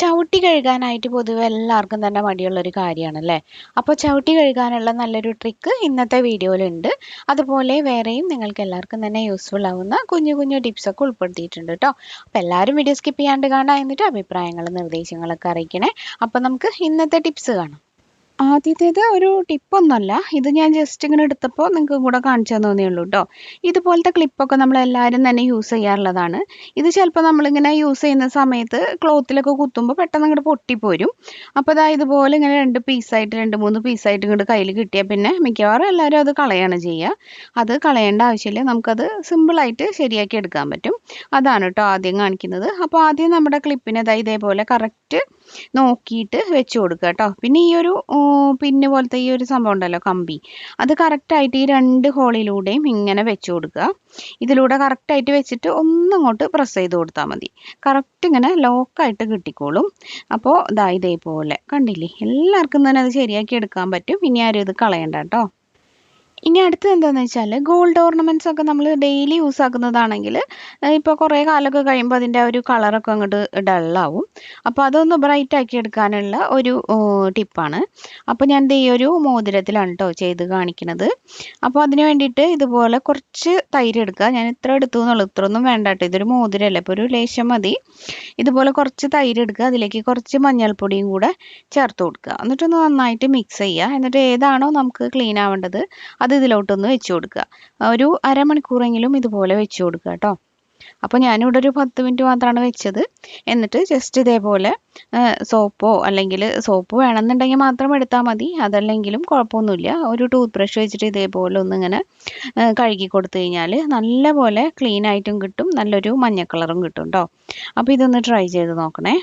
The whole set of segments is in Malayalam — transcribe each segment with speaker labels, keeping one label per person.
Speaker 1: ചവിട്ടി കഴുകാനായിട്ട് പൊതുവെ എല്ലാവർക്കും തന്നെ മടിയുള്ളൊരു കാര്യമാണല്ലേ അപ്പോൾ ചവിട്ടി കഴുകാനുള്ള നല്ലൊരു ട്രിക്ക് ഇന്നത്തെ വീഡിയോയിലുണ്ട്. അതുപോലെ വേറെയും നിങ്ങൾക്ക് എല്ലാവർക്കും തന്നെ യൂസ്ഫുൾ ആവുന്ന കുഞ്ഞു കുഞ്ഞു ടിപ്സൊക്കെ ഉൾപ്പെടുത്തിയിട്ടുണ്ട് കേട്ടോ അപ്പോൾ എല്ലാവരും വീഡിയോ സ്കിപ്പ് ചെയ്യാണ്ട് കാണാൻ എന്നിട്ട് അഭിപ്രായങ്ങളും നിർദ്ദേശങ്ങളൊക്കെ അറിയിക്കണേ. അപ്പോൾ നമുക്ക് ഇന്നത്തെ ടിപ്സ് കാണാം. ആദ്യത്തേത് ഒരു ടിപ്പൊന്നുമല്ല ഇത് ഞാൻ ജസ്റ്റ് ഇങ്ങനെ എടുത്തപ്പോൾ നിങ്ങൾക്ക് കൂടെ കാണിച്ചു തന്നേ ഉള്ളൂ കേട്ടോ ഇതുപോലത്തെ ക്ലിപ്പൊക്കെ നമ്മൾ എല്ലാവരും തന്നെ യൂസ് ചെയ്യാറുള്ളതാണ്. ഇത് ചിലപ്പോൾ നമ്മളിങ്ങനെ യൂസ് ചെയ്യുന്ന സമയത്ത് ക്ലോത്തിലൊക്കെ കുത്തുമ്പോൾ പെട്ടെന്ന് അങ്ങോട്ട് പൊട്ടിപ്പോരും. അപ്പോൾ അതാ ഇതുപോലെ ഇങ്ങനെ രണ്ട് പീസായിട്ട് രണ്ട് മൂന്ന് പീസായിട്ട് ഇങ്ങോട്ട് കയ്യിൽ കിട്ടിയാൽ പിന്നെ മിക്കവാറും എല്ലാവരും അത് കളയാണ് ചെയ്യുക അത് കളയേണ്ട ആവശ്യമില്ല. നമുക്കത് സിമ്പിളായിട്ട് ശരിയാക്കി എടുക്കാൻ പറ്റും. അതാണ് കേട്ടോ ആദ്യം കാണിക്കുന്നത്. അപ്പോൾ ആദ്യം നമ്മുടെ ക്ലിപ്പിനെ അതായത് ഇതേപോലെ കറക്റ്റ് നോക്കിയിട്ട് വെച്ച് കൊടുക്കുക കേട്ടോ പിന്നെ ഈ ഒരു പിന്ന് പോലത്തെ ഈ ഒരു സംഭവം ഉണ്ടല്ലോ കമ്പി. അത് കറക്റ്റായിട്ട് ഈ രണ്ട് ഹോളിലൂടെയും ഇങ്ങനെ വെച്ച് കൊടുക്കുക. ഇതിലൂടെ കറക്റ്റായിട്ട് വെച്ചിട്ട് ഒന്നങ്ങോട്ട് പ്രസ് ചെയ്ത് കൊടുത്താൽ മതി. കറക്റ്റ് ഇങ്ങനെ ലോക്കായിട്ട് കിട്ടിക്കോളും. അപ്പോൾ ഇതാ ഇതേപോലെ. കണ്ടില്ലേ? എല്ലാവർക്കും തന്നെ അത് ശരിയാക്കി എടുക്കാൻ പറ്റും. ഇനി ആരും ഇത് കളയണ്ട കേട്ടോ. ഇനി അടുത്തത് എന്താണെന്ന് വെച്ചാൽ ഗോൾഡ് ഓർണമെന്റ്സ് ഒക്കെ നമ്മൾ ഡെയിലി യൂസ് ആക്കുന്നതാണെങ്കിൽ ഇപ്പോൾ കുറേ കാലമൊക്കെ കഴിയുമ്പോൾ അതിന്റെ ആ ഒരു കളറൊക്കെ അങ്ങോട്ട് ഡള്ളാവും അപ്പോൾ അതൊന്ന് ബ്രൈറ്റ് ആക്കി എടുക്കാനുള്ള ഒരു ടിപ്പാണ് അപ്പോൾ ഞാൻ ഈ ഒരു മോതിരത്തിലാണ് കേട്ടോ ചെയ്ത് കാണിക്കുന്നത് അപ്പോൾ അതിന് വേണ്ടിയിട്ട് ഇതുപോലെ കുറച്ച് തൈര് എടുക്കുക. ഞാൻ ഇത്ര എടുത്തു എന്നുള്ളൂ. ഇത്ര ഒന്നും വേണ്ട കേട്ടോ ഇതൊരു മോതിരല്ല. ഇപ്പോൾ ഒരു ലേശം മതി. ഇതുപോലെ കുറച്ച് തൈര് എടുക്കുക. അതിലേക്ക് കുറച്ച് മഞ്ഞൾപ്പൊടിയും കൂടെ ചേർത്ത് കൊടുക്കുക. എന്നിട്ടൊന്ന് നന്നായിട്ട് മിക്സ് ചെയ്യുക. എന്നിട്ട് ഏതാണോ നമുക്ക് ക്ലീൻ ആവേണ്ടത് അത് ഇതിലോട്ടൊന്ന് വെച്ച് കൊടുക്കുക. ഒരു അരമണിക്കൂറെങ്കിലും ഇതുപോലെ വെച്ച് കൊടുക്കുക കേട്ടോ. അപ്പോൾ ഞാനിവിടെ ഒരു പത്ത് മിനിറ്റ് മാത്രമാണ് വെച്ചത്. എന്നിട്ട് ജസ്റ്റ് ഇതേപോലെ സോപ്പോ അല്ലെങ്കിൽ സോപ്പ് വേണമെന്നുണ്ടെങ്കിൽ മാത്രം എടുത്താൽ മതി. അതല്ലെങ്കിലും കുഴപ്പമൊന്നുമില്ല. ഒരു ടൂത്ത് ബ്രഷ് വെച്ചിട്ട് ഇതേപോലെ ഒന്നിങ്ങനെ കഴുകി കൊടുത്തു കഴിഞ്ഞാൽ നല്ലപോലെ ക്ലീൻ ആയിട്ടും കിട്ടും. നല്ലൊരു മഞ്ഞ കളറും കിട്ടും കേട്ടോ. അപ്പോൾ ഇതൊന്ന് ട്രൈ ചെയ്ത് നോക്കണേ.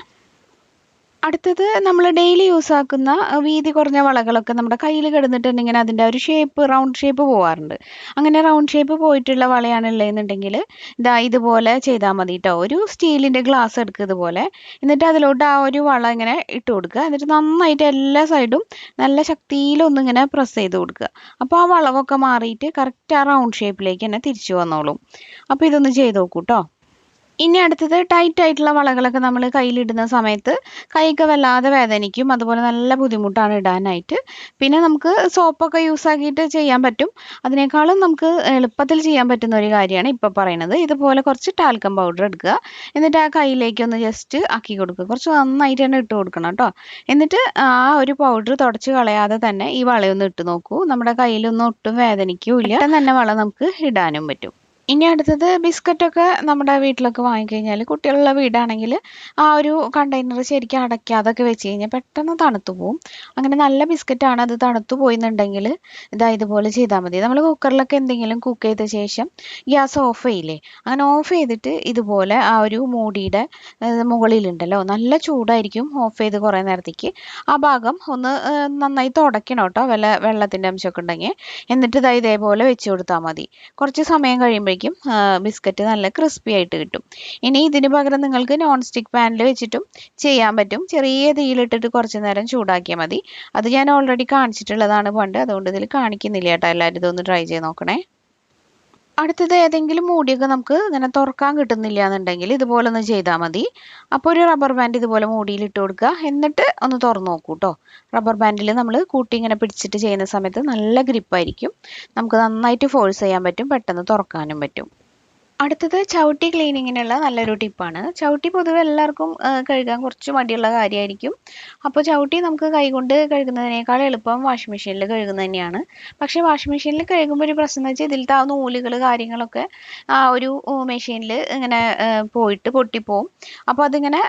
Speaker 1: അടുത്തത് നമ്മൾ ഡെയിലി യൂസ് ആക്കുന്ന വീതി കുറഞ്ഞ വളകളൊക്കെ നമ്മുടെ കയ്യിൽ കിടന്നിട്ടുണ്ടെങ്കിൽ അതിന്റെ ഒരു ഷേപ്പ് റൗണ്ട് ഷേപ്പ് പോവാറുണ്ട്. അങ്ങനെ റൗണ്ട് ഷേപ്പ് പോയിട്ടുള്ള വളയാണ് ഉള്ളതെന്നുണ്ടെങ്കിൽ ഇതാ ഇതുപോലെ ചെയ്താൽ മതി കേട്ടോ ഒരു സ്റ്റീലിന്റെ ഗ്ലാസ് എടുക്കുക ഇതുപോലെ. എന്നിട്ട് അതിലോട്ട് ആ ഒരു വള ഇങ്ങനെ ഇട്ട് കൊടുക്കുക. എന്നിട്ട് നന്നായിട്ട് എല്ലാ സൈഡും നല്ല ശക്തിയിലൊന്നിങ്ങനെ പ്രസ് ചെയ്ത് കൊടുക്കുക. അപ്പോൾ ആ വളവൊക്കെ മാറിയിട്ട് കറക്റ്റ് ആ റൗണ്ട് ഷേപ്പിലേക്ക് തന്നെ തിരിച്ചു വന്നോളും. അപ്പോൾ ഇതൊന്ന് ചെയ്ത് നോക്കൂ കേട്ടോ ഇനി അടുത്തത് ടൈറ്റ് ആയിട്ടുള്ള വളകളൊക്കെ നമ്മൾ കയ്യിലിടുന്ന സമയത്ത് കൈയൊക്കെ വല്ലാതെ വേദനിക്കും. അതുപോലെ നല്ല ബുദ്ധിമുട്ടാണ് ഇടാനായിട്ട്. പിന്നെ നമുക്ക് സോപ്പൊക്കെ യൂസ് ആക്കിയിട്ട് ചെയ്യാൻ പറ്റും. അതിനേക്കാളും നമുക്ക് എളുപ്പത്തിൽ ചെയ്യാൻ പറ്റുന്ന ഒരു കാര്യമാണ് ഇപ്പോൾ പറയുന്നത്. ഇതുപോലെ കുറച്ച് ടാൽക്കം പൗഡർ എടുക്കുക. എന്നിട്ട് ആ കയ്യിലേക്ക് ഒന്ന് ജസ്റ്റ് ആക്കി കൊടുക്കുക. കുറച്ച് നന്നായിട്ട് തന്നെ ഇട്ട് കൊടുക്കണം കേട്ടോ. എന്നിട്ട് ആ ഒരു പൗഡർ തുടച്ച് കളയാതെ തന്നെ ഈ വളയൊന്ന് ഇട്ട് നോക്കൂ. നമ്മുടെ കയ്യിലൊന്നും ഒട്ടും വേദനിക്കൂല തന്നെ വള നമുക്ക് ഇടാനും പറ്റും. ഇനി അടുത്തത് ബിസ്ക്കറ്റൊക്കെ നമ്മുടെ വീട്ടിലൊക്കെ വാങ്ങിക്കഴിഞ്ഞാൽ കുട്ടികളുള്ള വീടാണെങ്കിൽ ആ ഒരു കണ്ടെയ്നർ ശരിക്കും അടയ്ക്കാതൊക്കെ വെച്ച് കഴിഞ്ഞാൽ പെട്ടെന്ന് തണുത്തു പോവും. അങ്ങനെ നല്ല ബിസ്ക്കറ്റാണ് അത് തണുത്തു പോയിന്നുണ്ടെങ്കിൽ ഇതാ ഇതുപോലെ ചെയ്താൽ മതി. നമ്മൾ കുക്കറിലൊക്കെ എന്തെങ്കിലും കുക്ക് ചെയ്ത ശേഷം ഗ്യാസ് ഓഫ് ചെയ്യില്ലേ? അങ്ങനെ ഓഫ് ചെയ്തിട്ട് ഇതുപോലെ ആ ഒരു മൂടിയുടെ മുകളിലുണ്ടല്ലോ നല്ല ചൂടായിരിക്കും ഓഫ് ചെയ്ത് കുറേ നേരത്തേക്ക്. ആ ഭാഗം ഒന്ന് നന്നായി തുടയ്ക്കണം കേട്ടോ. വല്ല വെള്ളത്തിന്റെ അംശമൊക്കെ ഉണ്ടെങ്കിൽ. എന്നിട്ട് ഇതാ ഇതേപോലെ വെച്ച് കൊടുത്താൽ മതി. കുറച്ച് സമയം കഴിയുമ്പോഴേക്കും ബിസ്ക്കറ്റ് നല്ല ക്രിസ്പി ആയിട്ട് കിട്ടും. ഇനി ഇതിന് പകരം നിങ്ങൾക്ക് നോൺ സ്റ്റിക്ക് പാനിൽ വെച്ചിട്ടും ചെയ്യാൻ പറ്റും. ചെറിയ തീയിലിട്ടിട്ട് കുറച്ച് നേരം ചൂടാക്കിയാൽ മതി. അത് ഞാൻ ഓൾറെഡി കാണിച്ചിട്ടുള്ളതാണ് പണ്ട്. അതുകൊണ്ട് ഇതിൽ കാണിക്കുന്നില്ല കേട്ടോ. എല്ലാവരും ഇതൊന്ന് ട്രൈ ചെയ്ത് നോക്കണേ. അടുത്തത് ഏതെങ്കിലും മൂടിയൊക്കെ നമുക്ക് ഇങ്ങനെ തുറക്കാൻ കിട്ടുന്നില്ല എന്നുണ്ടെങ്കിൽ ഇതുപോലെ ഒന്ന് ചെയ്താൽ മതി. അപ്പോൾ ഒരു റബ്ബർ ബാൻഡ് ഇതുപോലെ മൂടിയിൽ ഇട്ട് കൊടുക്കുക. എന്നിട്ട് ഒന്ന് തുറന്നു നോക്കൂ കേട്ടോ റബ്ബർ ബാൻഡിൽ നമ്മൾ കൂട്ടി ഇങ്ങനെ പിടിച്ചിട്ട് ചെയ്യുന്ന സമയത്ത് നല്ല ഗ്രിപ്പായിരിക്കും നമുക്ക് നന്നായിട്ട് ഫോഴ്സ് ചെയ്യാൻ പറ്റും. പെട്ടെന്ന് തുറക്കാനും പറ്റും. അടുത്തത് ചവിട്ടി ക്ലീനിങ്ങിനുള്ള നല്ലൊരു ടിപ്പാണ്. ചവിട്ടി പൊതുവെ എല്ലാവർക്കും കഴുകാൻ കുറച്ച് മടിയുള്ള കാര്യമായിരിക്കും അപ്പോൾ ചവിട്ടി നമുക്ക് കൈകൊണ്ട് കഴുകുന്നതിനേക്കാൾ എളുപ്പം വാഷിംഗ് മെഷീനിൽ കഴുകുന്നത് തന്നെയാണ്. പക്ഷേ വാഷിംഗ് മെഷീനിൽ കഴുകുമ്പോൾ ഒരു പ്രശ്നം എന്ന് വെച്ചാൽ ഇതിലത്തെ ആ നൂലുകൾ കാര്യങ്ങളൊക്കെ ആ ഒരു മെഷീനിൽ ഇങ്ങനെ പോയിട്ട് പൊട്ടിപ്പോവും. അപ്പോൾ അതിങ്ങനെ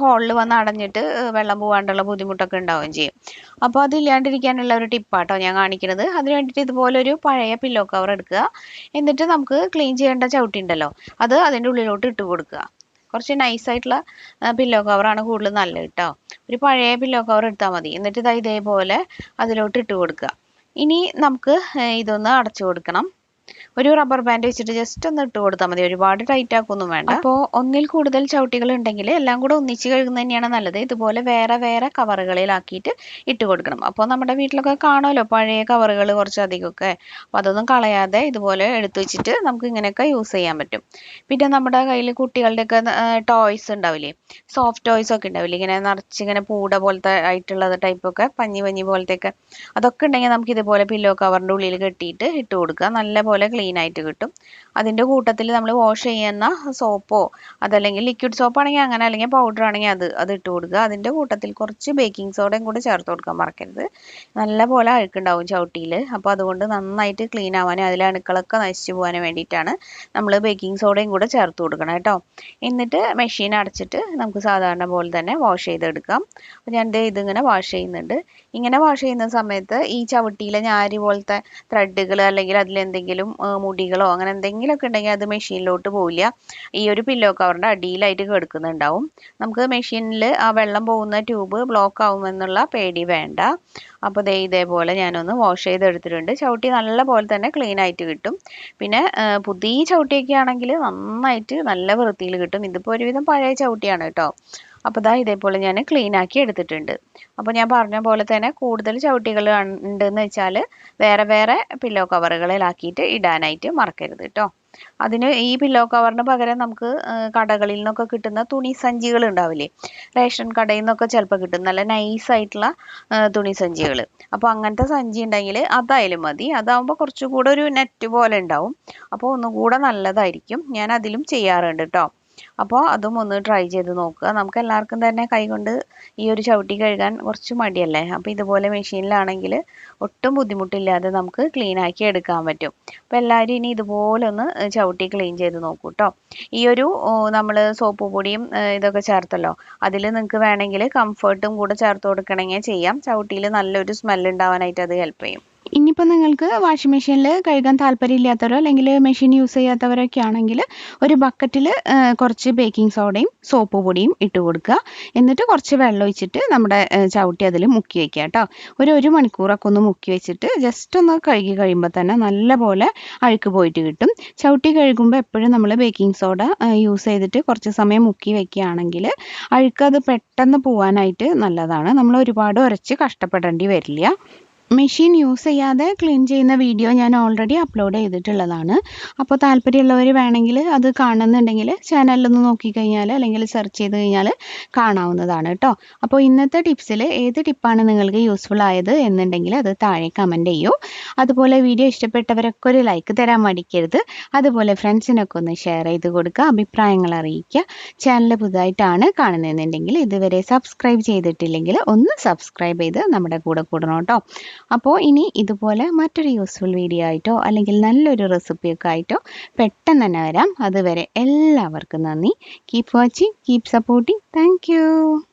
Speaker 1: ഹോളിൽ വന്ന് അടഞ്ഞിട്ട് വെള്ളം പോകാണ്ടുള്ള ബുദ്ധിമുട്ടൊക്കെ ഉണ്ടാവുകയും ചെയ്യും. അപ്പോൾ അതില്ലാണ്ടിരിക്കാനുള്ള ഒരു ടിപ്പാട്ടോ ഞാൻ കാണിക്കുന്നത്. അതിന് വേണ്ടിയിട്ട് ഇതുപോലൊരു പഴയ പില്ലോ കവർ എടുക്കുക. എന്നിട്ട് നമുക്ക് ക്ലീൻ ചെയ്യേണ്ട ചവിട്ടി ഉണ്ടല്ലോ അത് അതിന്റെ ഉള്ളിലോട്ട് ഇട്ട് കൊടുക്കുക. കുറച്ച് നൈസായിട്ടുള്ള പില്ലോ കവറാണ് കൂടുതൽ നല്ലത് കേട്ടോ ഒരു പഴയ പില്ലോ കവർ എടുത്താൽ മതി. എന്നിട്ട് ഇതാ ഇതേപോലെ അതിലോട്ട് ഇട്ട് കൊടുക്കുക. ഇനി നമുക്ക് ഇതൊന്ന് അടച്ചു കൊടുക്കണം. ഒരു റബ്ബർ ബാൻഡ് വെച്ചിട്ട് ജസ്റ്റ് ഒന്ന് ഇട്ട് കൊടുത്താൽ മതി. ഒരുപാട് ടൈറ്റ് ആക്കൊന്നും വേണ്ട. അപ്പോൾ ഒന്നിൽ കൂടുതൽ ചവിട്ടികൾ ഉണ്ടെങ്കിൽ എല്ലാം കൂടെ ഒന്നിച്ച് കഴുകുന്ന തന്നെയാണ് നല്ലത്. ഇതുപോലെ വേറെ വേറെ കവറുകളിലാക്കിയിട്ട് ഇട്ട് കൊടുക്കണം. അപ്പോൾ നമ്മുടെ വീട്ടിലൊക്കെ കാണുമല്ലോ പഴയ കവറുകൾ കുറച്ചധികമൊക്കെ അപ്പോൾ അതൊന്നും കളയാതെ ഇതുപോലെ എടുത്തു വെച്ചിട്ട് നമുക്ക് ഇങ്ങനെയൊക്കെ യൂസ് ചെയ്യാൻ പറ്റും. പിന്നെ നമ്മുടെ കയ്യിൽ കുട്ടികളുടെയൊക്കെ ടോയ്സ് ഉണ്ടാവില്ലേ? സോഫ്റ്റ് ടോയ്സ് ഒക്കെ ഉണ്ടാവില്ലേ? ഇങ്ങനെ നിറച്ച് ഇങ്ങനെ പൂട പോലത്തെ ആയിട്ടുള്ളത് ടൈപ്പൊക്കെ പഞ്ഞി പഞ്ഞി പോലത്തെയൊക്കെ. അതൊക്കെ ഉണ്ടെങ്കിൽ നമുക്ക് ഇതുപോലെ പില്ലോ കവറിന്റെ ഉള്ളിൽ കെട്ടിയിട്ട് ഇട്ട് കൊടുക്കുക. നല്ല പോലെ ക്ലീൻ ആയിട്ട് കിട്ടും. അതിന്റെ കൂട്ടത്തിൽ നമ്മൾ വാഷ് ചെയ്യുന്ന സോപ്പോ അതല്ലെങ്കിൽ ലിക്വിഡ് സോപ്പ് ആണെങ്കിൽ അങ്ങനെ അല്ലെങ്കിൽ പൗഡർ ആണെങ്കിൽ അത് അത് ഇട്ട് കൊടുക്കുക. അതിന്റെ കൂട്ടത്തിൽ കുറച്ച് ബേക്കിംഗ് സോഡയും കൂടി ചേർത്ത് കൊടുക്കാൻ മറക്കരുത്. നല്ലപോലെ അഴുക്കുണ്ടാവും ചവിട്ടിയിൽ അപ്പോൾ അതുകൊണ്ട് നന്നായിട്ട് ക്ലീൻ ആവാനും അതിലെ അണുക്കളൊക്കെ നശിച്ചു പോകാനും വേണ്ടിയിട്ടാണ് നമ്മൾ ബേക്കിംഗ് സോഡയും കൂടെ ചേർത്ത് കൊടുക്കണം കേട്ടോ എന്നിട്ട് മെഷീൻ അടച്ചിട്ട് നമുക്ക് സാധാരണ പോലെ തന്നെ വാഷ് ചെയ്തെടുക്കാം. അപ്പോൾ ഞാൻ ഇതിങ്ങനെ വാഷ് ചെയ്യുന്നുണ്ട്. ഇങ്ങനെ വാഷ് ചെയ്യുന്ന സമയത്ത് ഈ ചവിട്ടിയിലെ ഞാരി പോലത്തെ ത്രെഡുകൾ അല്ലെങ്കിൽ അതിലെന്തെങ്കിലും മുടികളോ അങ്ങനെ എന്തെങ്കിലും ഒക്കെ ഉണ്ടെങ്കിൽ അത് മെഷീനിലോട്ട് പോവില്ല. ഈ ഒരു പില്ലോ കവറിന്റെ അടിയിലായിട്ട് കിടക്കുന്നുണ്ടാവും. നമുക്ക് മെഷീനിൽ ആ വെള്ളം പോകുന്ന ട്യൂബ് ബ്ലോക്ക് ആവുമെന്നുള്ള പേടി വേണ്ട. അപ്പോൾ ദേ ഇതേപോലെ ഞാനൊന്ന് വാഷ് ചെയ്തെടുത്തിട്ടുണ്ട്. ചവിട്ടി നല്ല പോലെ തന്നെ ക്ലീൻ ആയിട്ട് കിട്ടും. പിന്നെ പുതിയ ചവിട്ടിയൊക്കെ ആണെങ്കിൽ നന്നായിട്ട് നല്ല വൃത്തിയിൽ കിട്ടും. ഇതിപ്പോൾ ഒരുവിധം പഴയ ചവിട്ടിയാണ് കേട്ടോ. അപ്പോൾ ദാ ഇതേപോലെ ഞാൻ ക്ലീൻ ആക്കി എടുത്തിട്ടുണ്ട്. അപ്പോൾ ഞാൻ പറഞ്ഞ പോലെ തന്നെ കൂടുതൽ ചവിട്ടികൾ ഉണ്ടെന്ന് വെച്ചാൽ വേറെ വേറെ പില്ലോ കവറുകളിലാക്കിയിട്ട് ഇടാനായിട്ട് മറക്കരുത് കേട്ടോ അതിന് ഈ പില്ലോ കവറിന് പകരം നമുക്ക് കടകളിൽ നിന്നൊക്കെ കിട്ടുന്ന തുണി സഞ്ചികൾ ഉണ്ടാവില്ലേ? റേഷൻ കടയിൽ നിന്നൊക്കെ ചിലപ്പോൾ കിട്ടും. നല്ല നൈസ് ആയിട്ടുള്ള തുണി സഞ്ചികൾ. അപ്പോൾ അങ്ങനത്തെ സഞ്ചി ഉണ്ടെങ്കിൽ അതായാലും മതി. അതാവുമ്പോൾ കുറച്ചും കൂടെ ഒരു നെറ്റ് പോലെ ഉണ്ടാവും. അപ്പോൾ ഒന്നുകൂടെ നല്ലതായിരിക്കും. ഞാൻ അതിലും ചെയ്യാറുണ്ട് കേട്ടോ അപ്പോൾ അതും ഒന്ന് ട്രൈ ചെയ്ത് നോക്കുക. നമുക്ക് എല്ലാവർക്കും തന്നെ കൈകൊണ്ട് ഈ ഒരു ചവിട്ടി കഴുകാൻ കുറച്ച് മടിയല്ലേ? അപ്പോൾ ഇതുപോലെ മെഷീനിലാണെങ്കിൽ ഒട്ടും ബുദ്ധിമുട്ടില്ലാതെ നമുക്ക് ക്ലീൻ ആക്കി എടുക്കാൻ പറ്റും. അപ്പോൾ എല്ലാവരും ഇനി ഇതുപോലെ ഒന്ന് ചവിട്ടി ക്ലീൻ ചെയ്ത് നോക്കൂ കേട്ടോ ഈ ഒരു നമ്മൾ സോപ്പ് പൊടിയും ഇതൊക്കെ ചേർത്തല്ലോ. അതിൽ നിങ്ങൾക്ക് വേണമെങ്കിൽ കംഫർട്ടും കൂടെ ചേർത്ത് കൊടുക്കണമെങ്കിൽ ചെയ്യാം. ചവിട്ടിയിൽ നല്ലൊരു സ്മെൽ ഉണ്ടാവാനായിട്ട് അത് ഹെൽപ്പ് ചെയ്യും.
Speaker 2: ഇനിയിപ്പോൾ നിങ്ങൾക്ക് വാഷിംഗ് മെഷീനിൽ കഴുകാൻ താല്പര്യമില്ലാത്തവരോ അല്ലെങ്കിൽ മെഷീൻ യൂസ് ചെയ്യാത്തവരൊക്കെ ആണെങ്കിൽ ഒരു ബക്കറ്റിൽ കുറച്ച് ബേക്കിംഗ് സോഡയും സോപ്പ് പൊടിയും ഇട്ട് കൊടുക്കുക. എന്നിട്ട് കുറച്ച് വെള്ളം ഒഴിച്ചിട്ട് നമ്മുടെ ചവിട്ടി അതിൽ മുക്കി വയ്ക്കുക കേട്ടോ. ഒരു ഒരു മണിക്കൂറൊക്കെ ഒന്ന് മുക്കി വെച്ചിട്ട് ജസ്റ്റ് ഒന്ന് കഴുകി കഴിയുമ്പോൾ തന്നെ നല്ലപോലെ അഴുക്ക് പോയിട്ട് കിട്ടും. ചവിട്ടി കഴുകുമ്പോൾ എപ്പോഴും നമ്മൾ ബേക്കിംഗ് സോഡ യൂസ് ചെയ്തിട്ട് കുറച്ച് സമയം മുക്കി വെക്കുകയാണെങ്കിൽ അഴുക്ക് അത് പെട്ടെന്ന് പോവാനായിട്ട് നല്ലതാണ്. നമ്മൾ ഒരുപാട് ഉരച്ച് കഷ്ടപ്പെടേണ്ടി വരില്ല. മെഷീൻ യൂസ് ചെയ്യാതെ ക്ലീൻ ചെയ്യുന്ന വീഡിയോ ഞാൻ ഓൾറെഡി അപ്ലോഡ് ചെയ്തിട്ടുള്ളതാണ്. അപ്പോൾ താല്പര്യമുള്ളവർ വേണമെങ്കിൽ അത് കാണുന്നുണ്ടെങ്കിൽ ചാനലിലൊന്ന് നോക്കിക്കഴിഞ്ഞാൽ അല്ലെങ്കിൽ സെർച്ച് ചെയ്ത് കഴിഞ്ഞാൽ കാണാവുന്നതാണ് കേട്ടോ. അപ്പോൾ ഇന്നത്തെ ടിപ്സിൽ ഏത് ടിപ്പാണ് നിങ്ങൾക്ക് യൂസ്ഫുൾ ആയത് എന്നുണ്ടെങ്കിൽ അത് താഴെ കമന്റ് ചെയ്യൂ. അതുപോലെ വീഡിയോ ഇഷ്ടപ്പെട്ടവരൊക്കെ ഒരു ലൈക്ക് തരാൻ മടിക്കരുത്. അതുപോലെ ഫ്രണ്ട്സിനൊക്കെ ഒന്ന് ഷെയർ ചെയ്ത് കൊടുക്കുക അഭിപ്രായങ്ങൾ അറിയിക്കുക. ചാനൽ പുതുതായിട്ടാണ് കാണുന്നതെന്നുണ്ടെങ്കിൽ ഇതുവരെ സബ്സ്ക്രൈബ് ചെയ്തിട്ടില്ലെങ്കിൽ ഒന്ന് സബ്സ്ക്രൈബ് ചെയ്ത് നമ്മുടെ കൂടെ കൂടണം കേട്ടോ. അപ്പോൾ ഇനി ഇതുപോലെ മറ്റൊരു യൂസ്ഫുൾ വീഡിയോ ആയിട്ടോ അല്ലെങ്കിൽ നല്ലൊരു റെസിപ്പിയൊക്കെ ആയിട്ടോ പെട്ടെന്ന് തന്നെ വരാം. അതുവരെ എല്ലാവർക്കും നന്ദി. Keep watching keep supporting thank